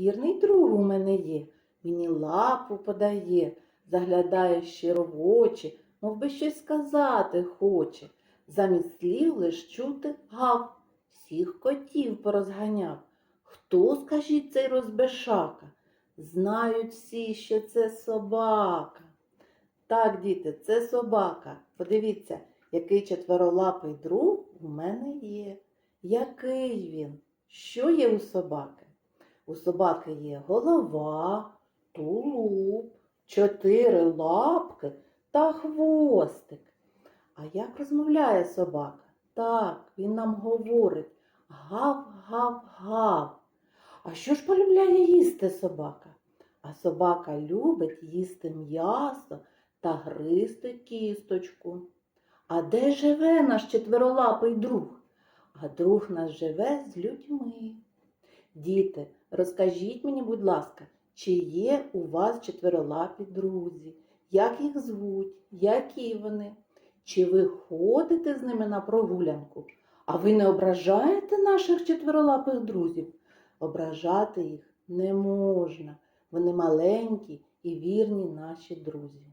Вірний друг у мене є, мені лапу подає, заглядає щиро в очі, мов би щось сказати хоче. Замість слів лиш чути гав, всіх котів порозганяв. Хто, скажіть, цей розбешака? Знають всі, що це собака. Так, діти, це собака. Подивіться, який четверолапий друг у мене є. Який він? Що є у собаки? У собаки є голова, тулуб, чотири лапки та хвостик. А як розмовляє собака? Так, він нам говорить гав-гав-гав. А що ж полюбляє їсти собака? А собака любить їсти м'ясо та гризти кісточку. А де живе наш четверолапий друг? А друг наш живе з людьми. Діти, розкажіть мені, будь ласка, чи є у вас четверолапі друзі? Як їх звуть? Які вони? Чи ви ходите з ними на прогулянку? А ви не ображаєте наших четверолапих друзів? Ображати їх не можна. Вони маленькі і вірні наші друзі.